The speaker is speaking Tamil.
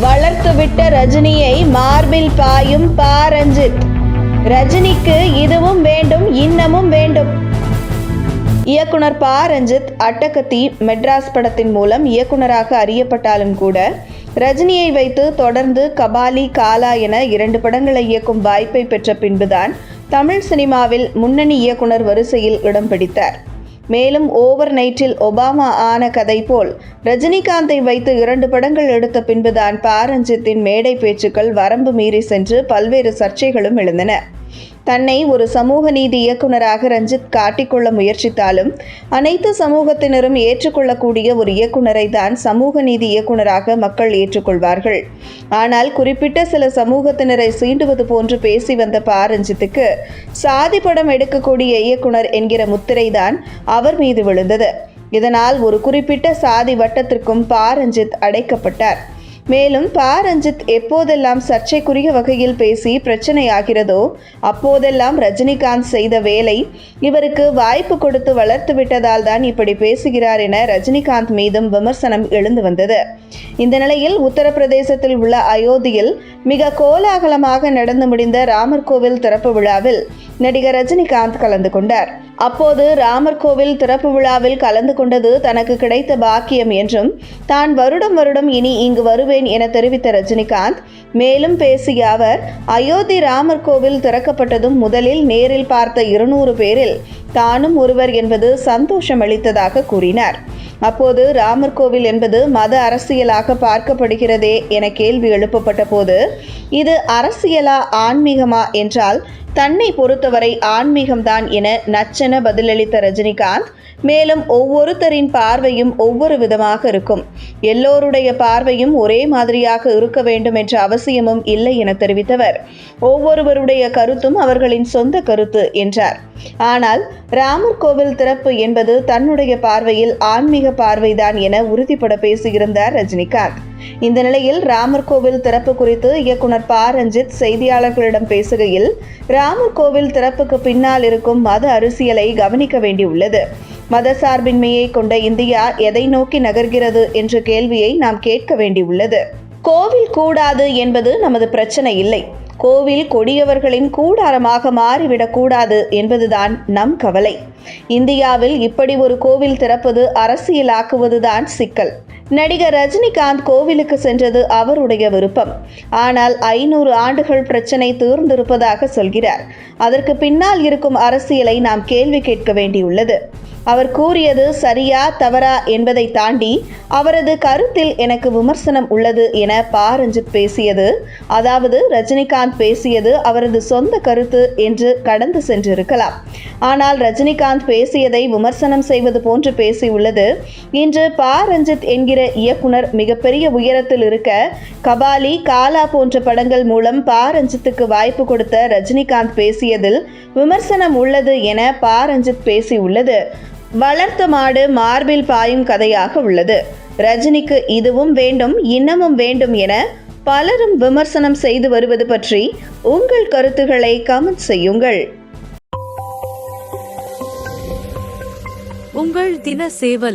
வளர்த்துவிட்ட ரஜினியை மார்பில் பாயும் பா ரஞ்சித் ரஜினிக்கு இதுவும் வேண்டும் இன்னமும் வேண்டும். இயக்குனர் பா ரஞ்சித் அட்டகத்தி மெட்ராஸ் படத்தின் மூலம் இயக்குனராக அறியப்பட்டாலும் கூட ரஜினியை வைத்து தொடர்ந்து கபாலி காலா என இரண்டு படங்களை இயக்கும் வாய்ப்பை பெற்ற பின்புதான் தமிழ் சினிமாவில் முன்னணி இயக்குனர் வரிசையில் இடம் பிடித்தார். மேலும் ஓவர் நைட்டில் ஒபாமா ஆன கதை போல் ரஜினிகாந்தை வைத்து இரண்டு படங்கள் எடுத்த பின்புதான் பாரஞ்சித்தின் மேடை பேச்சுக்கள் வரம்பு மீறி சென்று பல்வேறு சர்ச்சைகளும் எழுந்தன. தன்னை ஒரு சமூக நீதி இயக்குனராக ரஞ்சித் காட்டிக்கொள்ள முயற்சித்தாலும் அனைத்து சமூகத்தினரும் ஏற்றுக்கொள்ளக்கூடிய ஒரு இயக்குனரை தான் சமூக நீதி இயக்குனராக மக்கள் ஏற்றுக்கொள்வார்கள். ஆனால் குறிப்பிட்ட சில சமூகத்தினரை சீண்டுவது போன்று பேசி வந்த பா. ரஞ்சித்துக்கு சாதி படம் எடுக்கக்கூடிய இயக்குனர் என்கிற முத்திரைதான் அவர் மீது விழுந்தது. இதனால் ஒரு குறிப்பிட்ட சாதி வட்டத்திற்கும் பா. ரஞ்சித் அடைக்கப்பட்டார். மேலும் பா ரஞ்சித் எப்போதெல்லாம் சர்ச்சைக்குரிய வகையில் பேசி பிரச்சனையாகிறதோ அப்போதெல்லாம் ரஜினிகாந்த் செய்த வேலை இவருக்கு வாய்ப்பு கொடுத்து வளர்த்து விட்டதால் தான் இப்படி பேசுகிறார் என ரஜினிகாந்த் மீதும் விமர்சனம் எழுந்து வந்தது. இந்த நிலையில் உத்தரப்பிரதேசத்தில் உள்ள அயோத்தியில் மிக கோலாகலமாக நடந்து முடிந்த ராமர் கோவில் திறப்பு விழாவில் நடிகர் ரஜினிகாந்த் கலந்து கொண்டார். அப்போது ராமர் கோவில் திறப்பு விழாவில் கலந்து கொண்டது தனக்கு கிடைத்த பாக்கியம் என்றும் தான் வருடம் வருடம் இனி இங்கு வருவேன் என தெரிவித்த ரஜினிகாந்த் மேலும் பேசிய அவர் அயோத்தி ராமர் கோவில் திறக்கப்பட்டதும் முதலில் நேரில் பார்த்த இருநூறு பேரில் தானும் ஒருவர் என்பது சந்தோஷம் அளித்ததாக கூறினார். அப்போது ராமர் கோவில் என்பது மத அரசியலாக பார்க்கப்படுகிறதே என கேள்வி எழுப்பப்பட்ட போது இது அரசியலா ஆன்மீகமா என்றால் தன்னை பொறுத்தவரை ஆன்மீகம்தான் என நச்சென பதிலளித்த ரஜினிகாந்த் மேலும் ஒவ்வொருத்தரின் பார்வையும் ஒவ்வொரு விதமாக இருக்கும். எல்லோருடைய பார்வையும் ஒரே மாதிரியாக இருக்க வேண்டும் என்ற அவசியமும் இல்லை என தெரிவித்தவர். ஒவ்வொருவருடைய கருத்தும் அவர்களின் சொந்த கருத்து என்றார். ஆனால் ராமர் கோவில் திறப்பு என்பது தன்னுடைய பார்வையில் ஆன்மீக பார்வைதான் என உறுதிப்பட பேசியிருந்தார் ரஜினிகாந்த். இந்த நிலையில் ராமர் கோவில் திறப்பு குறித்து இயக்குனர் ப. ரஞ்சித் செய்தியாளர்களிடம் பேசுகையில் ராமர் கோவில் திறப்புக்கு பின்னால் இருக்கும் மத அரசியலை கவனிக்க வேண்டியுள்ளது. மதசார்பின்மையை கொண்ட இந்தியா எதை நோக்கி நகர்கிறது என்ற கேள்வியை நாம் கேட்க வேண்டியுள்ளது. கோவில் கூடாது என்பது நமது பிரச்சனை இல்லை. கோவில் கொடியவர்களின் கூடாரமாக மாறிவிடக்கூடாது என்பதுதான் நம் கவலை. இந்தியாவில் இப்படி ஒரு கோவில் திறப்பது அரசியலாக்குவதுதான் சிக்கல். நடிகர் ரஜினிகாந்த் கோவிலுக்கு சென்றது அவருடைய விருப்பம். ஆனால் ஐநூறு ஆண்டுகள் பிரச்சனை தீர்ந்திருப்பதாக சொல்கிறார். அதற்கு பின்னால் இருக்கும் அரசியலை நாம் கேள்வி கேட்க வேண்டியுள்ளது. அவர் கூறியது சரியா தவறா என்பதை தாண்டி அவரது கருத்தில் எனக்கு விமர்சனம் உள்ளது என பா. ரஞ்சித் பேசியது அதாவது ரஜினிகாந்த் பேசியது அவரது சொந்த கருத்து என்று கடந்து சென்றிருக்கலாம். ஆனால் ரஜினிகாந்த் பேசியதை விமர்சனம் செய்வது போன்று பேசியுள்ளது. இன்று பா. ரஞ்சித் என்கிற இயக்குனர் மிகப்பெரிய உயரத்தில் இருக்க கபாலி காலா போன்ற படங்கள் மூலம் பா. ரஞ்சித்துக்கு வாய்ப்பு கொடுத்த ரஜினிகாந்த் பேசியதில் விமர்சனம் உள்ளது என பா. ரஞ்சித் பேசியுள்ளது. வளர்த்த மாடு மார்பில் பாயும் கதையாக உள்ளது. ரஜினிக்கு இதுவும் வேண்டும் இன்னமும் வேண்டும் என பலரும் விமர்சனம் செய்து வருவது பற்றி உங்கள் கருத்துக்களை கமெண்ட் செய்யுங்கள். உங்கள் தின சேவல்